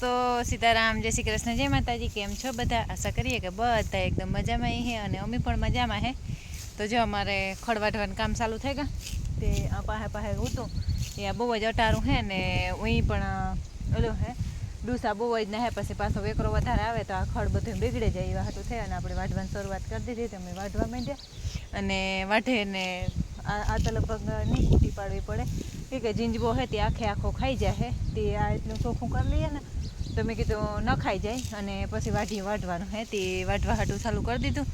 તો સીતારામ જય શ્રી કૃષ્ણ, જય માતાજી, કેમ છો? બધા આશા કરીએ કે બધા એકદમ મજામાં હે અને અમે પણ મજામાં હે. તો જો અમારે ખડવાઢવાનું કામ ચાલુ થઈ ગયા. તે આ પાસે પાસે હતું એ આ બહુ જ અટારું હે ને ઉઈ પણ ઓલું હે, ડૂસા બહુ જ ને પછી પાછો વેકરો વધારે આવે તો આ ખડ બધું બગડે જાય એવા હતું થાય અને આપણે વાઢવાની શરૂઆત કરી દીધી તો અમે વાઢવા માંડ્યા. અને વાઢે ને આ તો લગભગ નહીં કૂટી પાડવી પડે. કે જીંજવો હે તે આખે આખો ખાઈ જાય હે. તે આ એટલું ચોખ્ખું કરી લઈએ ને તો મેં કીધું ન ખાઈ જાય અને પછી વાઢી વાઢવાનું હે, તે વાઢવા હાટું ચાલુ કરી દીધું.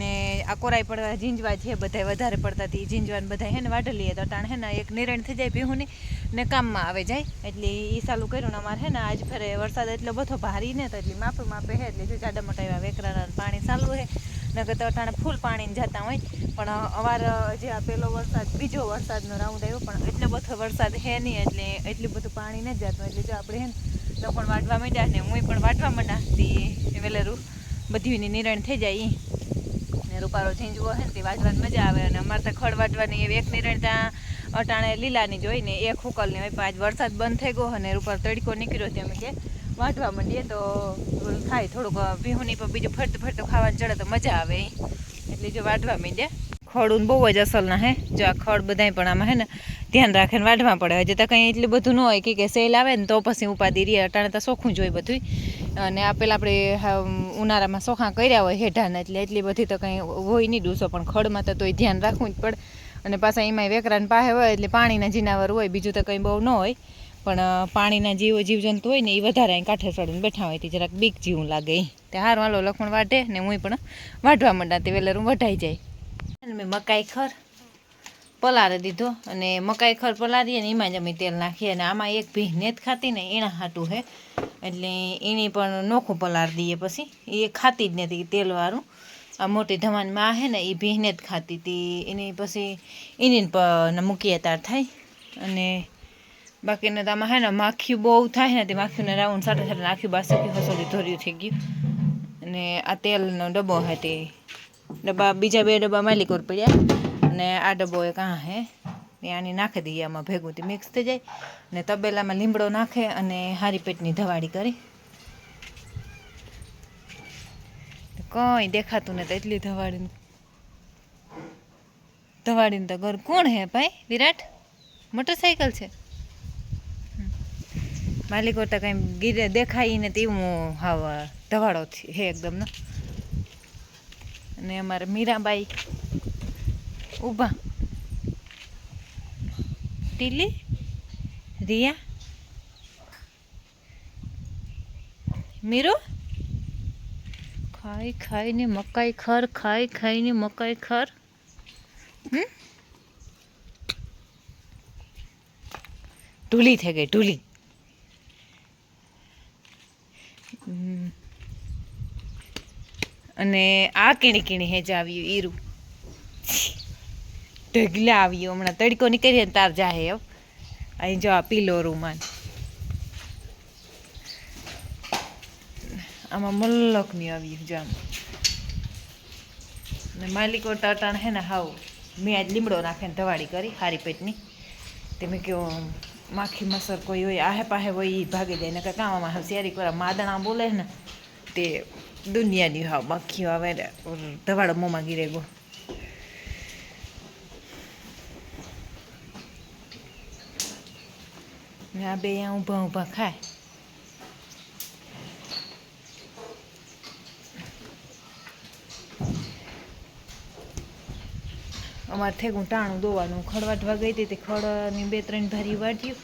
ને આ કોરાઈ પડવા ઝીંજવા છે બધા વધારે પડતા હતી ઝીંજવાને બધા હે ને વાઢ લઈએ. તો ટાણ હે ને એક નિરણ થઈ જાય ભીહુની ને કામમાં આવે જાય. એટલે એ ચાલુ કર્યું ને અમારે હે ને આજ ફરે વરસાદ એટલો બધો ભારી ને તો એટલે માપે માપે હે, એટલે જાડા મોટા એવા વેકરાના પાણી ચાલુ હે. નકર તો અટાણે ફૂલ પાણી જતા હોય. પણ અવાર જે આ પેલો વરસાદ, બીજો વરસાદનો રાઉન્ડ આવ્યો પણ એટલો બધો વરસાદ હે નહીં, એટલે એટલું બધું પાણી નથી જતું. એટલે જો આપણે હે ને તો પણ વાટવા માંડ્યા ને હું પણ વાટવા માંડા તે વેલેરું બધીની નિરણ થઈ જાય. ને રૂપારો ઝીંજવો હે ને તે વાટવાની મજા આવે અને અમારે તો ખડ વાટવાની એવી એક નિરણ ત્યાં અટાણે લીલાની જોઈ ને એક હુકલની હોય, પણ આજ વરસાદ બંધ થઈ ગયો અને રૂપાર તડકો નીકળ્યો તે અમે કે વાટવા માંડીએ તો થાય થોડુંક વિહુની પણ બીજું ફરતું ફરતું ખાવાનું ચડે તો મજા આવે. એટલે જો વાટવા માંડ્યા ખડું બહુ જ અસલના હે. જો આ ખડ બધાય પણ આમાં હે ને ધ્યાન રાખીને વાઢવા પડે. હજી તો કંઈ એટલું બધું ન હોય કે સેલ આવે ને તો પછી ઉપાધિ રહે. અટાણે તો સોખું જ હોય બધું અને આ પેલા આપણે ઉનાળામાં સોખા કર્યા હોય હેઠાને, એટલે એટલી બધી તો કંઈ હોય નહીં ડૂસો. પણ ખડમાં તો તોય ધ્યાન રાખવું જ પડે. અને પાછા એમાંય વેકરાને પાસે હોય એટલે પાણીના જીનાવર હોય, બીજું તો કંઈ બહુ ન હોય. પણ પાણીના જીવ જીવજંતુ હોય ને એ વધારે અહીં કાંઠે ચડીને બેઠા હોય. તે જરાક બીક જેવું લાગે. તે હાર વાલો લખણ વાઢે ને હું પણ વાઢવા માંડા. તે હું વઢાઈ જાય. મેં મકાઈ ખર પલાળી દીધો અને મકાઈ ખર પલારીએ ને એમાં જ અમે તેલ નાખીએ અને આમાં એક ભી નેત ખાતી ને એના હાટું હે. એટલે એની પણ નોખું પલાર દઈએ પછી. એ ખાતી જ નથી તેલવાળું. આ મોટી ધમાનમાં હે ને, એ ભીને જ ખાતી હતી. એની પછી એની પણ મૂકીએ તાર થાય. અને બાકીને તો આમાં હે ને માખીયું બહુ થાય ને તે માખીને રાઉન્ડ સાટે સાટે નાખ્યું, બાસુકી હસોલી ધોર્યું થઈ ગયું. અને આ તેલનો ડબ્બો હે તે ડબ્બા, બીજા બે ડબ્બા માલિકોર પડ્યા અને આ ડબ્બો એક આ હે. આની નાખી દઈએ આમાં ભેગું તે મિક્સ થઈ જાય ને તબેલામાં લીમડો નાખે અને હારી પેટની ધવાડી કરી. કંઈ દેખાતું ને તો એટલી ધવાડીને ધવાડીને તો ઘર કોણ હે ભાઈ? વિરાટ મોટરસાઇકલ છે. માલિકો તો કંઈ ગીરે દેખાય ને તેવું હાવ ધવાડો છે- હે એકદમ ને. અને અમારે મીરાબાઈ. ઊભા ટીલી? રિયા? મીરો? ખાઈ ખાઈને મકાઈ ખર, ખાઈ ખાઈને મકાઈ ખર. ઢૂલી થઈ ગઈ, ઢૂલી. અને આ કીણી કીણી હેજ આવ્યું ઈરું? ઢગલા આવ્યું, હમણાં તડકો નીકળીએ તાર જાહે અહીં જો આ પીલો રૂમાન આમાં મલ્લકની આવ્યું જો આમ. ને માલિકો ટાટાણ હે ને હાવ, મેં આજ લીમડો નાખીને ધવાડી કરી, હારી પેટની. તે મેં કહ્યું માખી મસર કોઈ હોય, આહે પાહે હોય એ ભાગી જાય ને કાં આમાં હોશિયારી કરવા માદણા બોલે ને, તે દુનિયાની હાવ માખીઓ આવે ધવાડો મોંમાં ગીરે ગો આ બે અહીંયા ઊભા ઊભા ખાય. અમારે થેગું ટાણું દોવાનું ખડ વાટવા ગઈ હતી તે ખડની બે ત્રણ ભારી વાટ્યું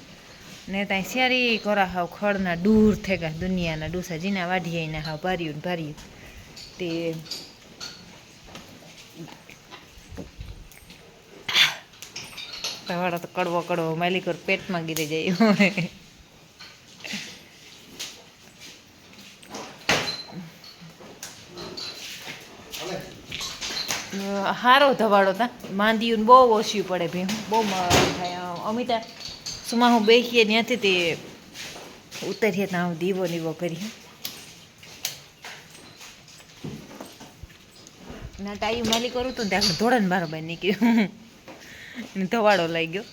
ને ત્યાં સારી કરા હાવ ખડના દૂર થેગા દુનિયાના ડૂસા જીના વાઢીએ એના હાવ ભાર્યું ભાર્યું. તે તમારો તો કડવો કડવો માલિકોર પેટમાં ગીરી જાય હારો ધવાડો તા. માંદીયું બહુ ઓછું પડે ભીમ બહુ થાય અમિતા સુમા હું બેસીએ ત્યાંથી તે ઉતરીએ ત્યાં હું દીવો દીવો કરીએ. ના, ટાઈ માલી કરું તું ત્યાં ધોળન બારોબાર નીકળ્યું. ધવાડો લઈ ગયો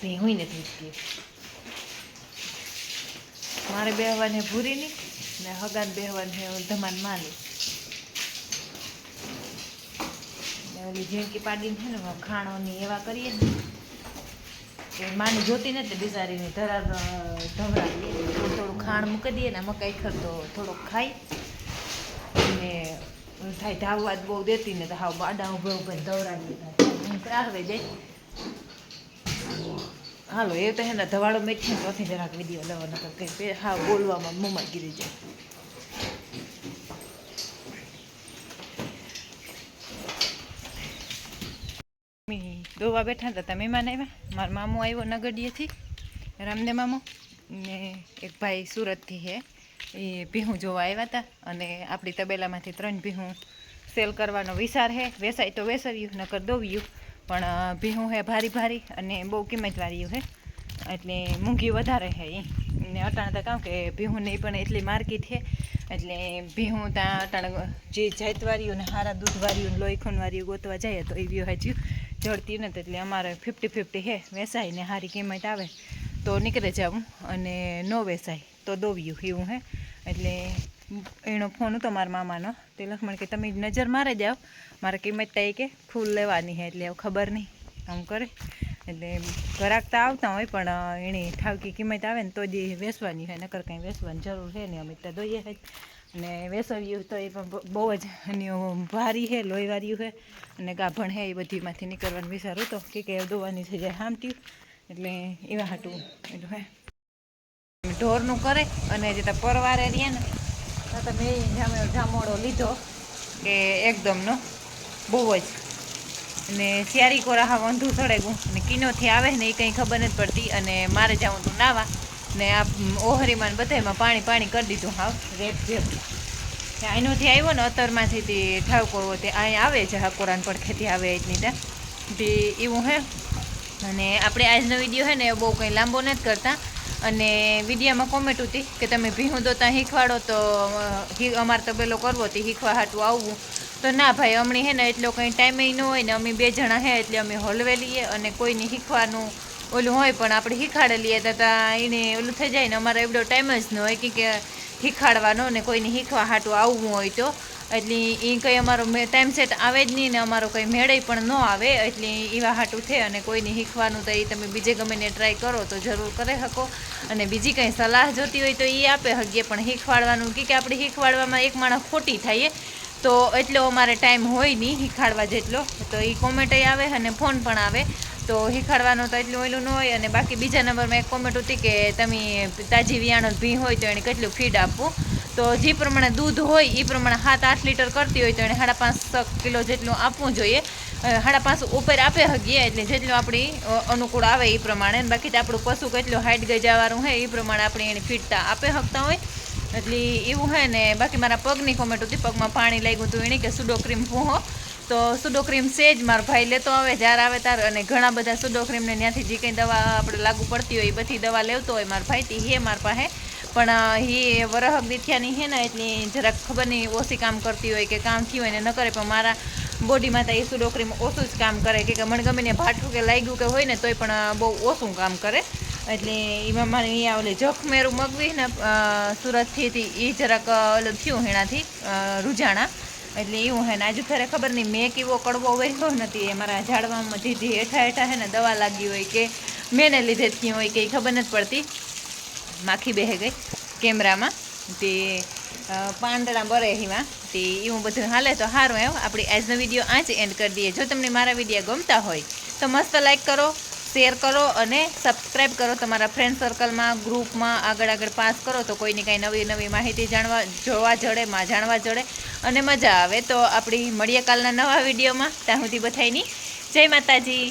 ભેહું નથી ઉઠતી મારે બેહવાને ભૂરી નહીં ને હગાન બેહવાને ધમાન માની ને ઓલી પાડીને છે ને ખાણોની એવા કરીએ ને, કે માની જોતી નથી બિચારીની ધરાર ધવરાવીએ થોડું ખાણ મૂકી દઈએ ને મકાઈ ખરતો થોડોક ખાઈ અને થાય ધાવવા જ બહુ દેતી ને તો હાવ બાડા ઉભે ઉભે ધવરાવી આવે જાય હાલો, એ તો હે ને ધવાડો મેઠી ત્યાંથી જરાક વીડિયો લેવો નકર કંઈ હા બોલવામાં મોંમાં ગીરી જાય. દોવા બેઠા હતા. તમે મહેમાન આવ્યા મારા મામો આવ્યો નગડીએથી રામને મામો. ને એક ભાઈ સુરતથી હે. એ ભીહું જોવા આવ્યા હતા અને આપણી તબેલામાંથી ત્રણ ભીહું સેલ કરવાનો વિચાર હે. વેસાય તો વેસાવ્યું, નકર દોવ્યું. પણ ભીહું હે ભારી ભારી અને બહુ કિંમતવાળીયું હે. એટલે મૂંઘી વધારે હે એ ને અટાણે તો કહું કે નહીં પણ એટલી માર્કેટ હે. એટલે ભીહું ત્યાં અટાણે જે જાતવાળીઓ ને હારા દૂધવાળીઓ ને લોહી ખૂનવાળીઓ ગોતવા જાય તો એ વ્યૂ હજુ જડતી નથી એટલે અમારે ફિફ્ટી ફિફ્ટી હે વેસાય ને સારી કિંમત આવે તો નીકળે જાઉં અને ન વેસાય તો દોવ્યું એવું હે. એટલે એનો ફોન હતો મારા મામાનો. તે લખમણ કે તમે નજર મારે જાઓ. મારે કિંમત થાય કે ફૂલ લેવાની હે એટલે ખબર નહીં આમ કરે. એટલે ઘરાક તો આવતા હોય પણ એની ઠાવકી કિંમત આવે ને તો જ વેસવાની હોય નકર કંઈ વેચવાની જરૂર છે નહીં. અમે તો દોઈએ અને વેસવ્યું તો એ પણ બહુ જ ભારી છે, લોહી વાર્યું છે. અને ગાભણ છે એ બધીમાંથી નીકળવાનું વિચારું તો કે કે દોવાની થઈ જાય હામટ્યું એટલે એવા હાટું એટલું હે. ઢોરનું કરે અને જે પરવારે રહ્યા ને, તો તમે જામે જામોડો લીધો કે એકદમનો બહુ જ. અને શિયારી કોરા હા વંધુ સળેગું. અને કિનોથી આવે ને એ કંઈ ખબર નથી પડતી અને મારે જવું તું નાવા. ને આ ઓહરીમાં બધામાં પાણી પાણી કરી દીધું. હાવ રેપ જેમ આઈનોથી આવ્યો ને અત્તરમાંથી તે ઠાકોરો તે અહીં આવે છે હાકોરાન ખેતી આવે એટલી ત્યાં તે એવું હે. અને આપણે આજનો વીડિયો છે ને એ બહુ કંઈ લાંબો નથી કરતા. અને વિડીયામાં કોમેન્ટ હતી કે તમે ભીહું દોતા શીખવાડો તો હી- અમારે તો પેલો કરવો તે શીખવા હાટું આવવું. તો ના ભાઈ હમણાં હે ને એટલો કંઈ ટાઈમે ન હોય ને અમે બે જણા હે એટલે અમે હલવેલીએ અને કોઈને શીખવાનું ઓલું હોય પણ આપણે શીખાડે લઈએ તો એને ઓલું થઈ જાય ને અમારે એવડો ટાઈમ જ ન હોય કે શીખાડવાનો ને કોઈને શીખવા હાટું આવવું હોય તો. એટલે એ કંઈ અમારો ટાઈમ સેટ આવે જ નહીં ને અમારો કંઈ મેળે પણ ન આવે એટલે એવા હાટું થે અને કોઈને શીખવાનું તો એ તમે બીજે ગમે ને ટ્રાય કરો તો જરૂર કરી શકો. અને બીજી કંઈ સલાહ જોતી હોય તો એ આપે હગીએ પણ શીખવાડવાનું કે કે આપણે શીખવાડવામાં એક માણસ ખોટી થાય તો એટલો અમારે ટાઈમ હોય નહીં શીખાડવા જેટલો. તો એ કોમેન્ટ આવે અને ફોન પણ આવે. તો હીખાડવાનું તો એટલું ઓલું ન હોય અને બાકી બીજા નંબરમાં એક કોમેન્ટ હતી કે તમે તાજી વિયાણો ભી હોય તો એને કેટલું ફીડ આપવું તો જે પ્રમાણે દૂધ હોય એ પ્રમાણે સાત આઠ લીટર કરતી હોય તો એને સાડા પાંચ કિલો જેટલું આપવું જોઈએ. સાડા પાંચ ઉપર આપે હગીએ એટલે જેટલું આપણી અનુકૂળ આવે એ પ્રમાણે. બાકી તો આપણું પશુ કેટલું હાઈટ ગજાવાનું હોય એ પ્રમાણે આપણે એને ફીટતા આપે હકતા હોય. એટલે એવું હોય ને બાકી મારા પગની કોમેન્ટ હતી, પગમાં પાણી લાગ્યું હતું એણે કે સુડો ક્રીમ પૂહો તો સુડો ક્રીમ સેજ મારો ભાઈ લેતો આવે, જ્યારે આવે ત્યારે. અને ઘણા બધા સુડો ક્રીમને ત્યાંથી જે કંઈ દવા આપણે લાગુ પડતી હોય એ બધી દવા લેવતો હોય મારા ભાઈ. તે હે મારા પાસે. પણ એ વરહક દીઠિયાની હે ને, એટલી જરાક ખબર નહીં ઓછી કામ કરતી હોય કે કામ થયું હોય ને ન કરે. પણ મારા બોડીમાં તો એ સુડો ક્રીમ ઓછું જ કામ કરે. કે મને ગમે ને ભાટું કે લાગ્યું કે હોય ને, તોય પણ બહુ ઓછું કામ કરે. એટલે એમાં મારે અહીંયા ઓલે જખમેરું મગવી ને સુરતથી હતી એ જરાક ઓલું થયું એનાથી રૂજાણા. એટલે એવું હે ને, આજે ખરે ખબર નહીં, મેં કેવો કડવો વર્યો નથી, એ મારા ઝાડવામાં જે હેઠા હેઠા હે ને દવા લાગી હોય કે મેને લીધે જ થયું હોય કે ખબર નથી પડતી. માખી બેહે ગઈ કેમેરામાં, તે પાંદડા બરે એમાં, તે એવું બધું હાલે તો સારું એવું આપણી આજનો વીડિયો આ જ એન્ડ કરી દઈએ. જો તમને મારા વીડિયો ગમતા હોય, તો મસ્ત લાઈક કરો શેર કરો અને સબસ્ક્રાઈબ કરો તમારા ફ્રેન્ડ સર્કલમાં ગ્રુપમાં આગળ આગળ પાસ કરો તો કોઈની કાંઈ નવી નવી માહિતી જાણવા, જોવા જડે, માં જાણવા જડે અને મજા આવે. તો આપણી મળીએ કાલના નવા વિડીયોમાં. ત્યાં સુધી બધાની જય માતાજી.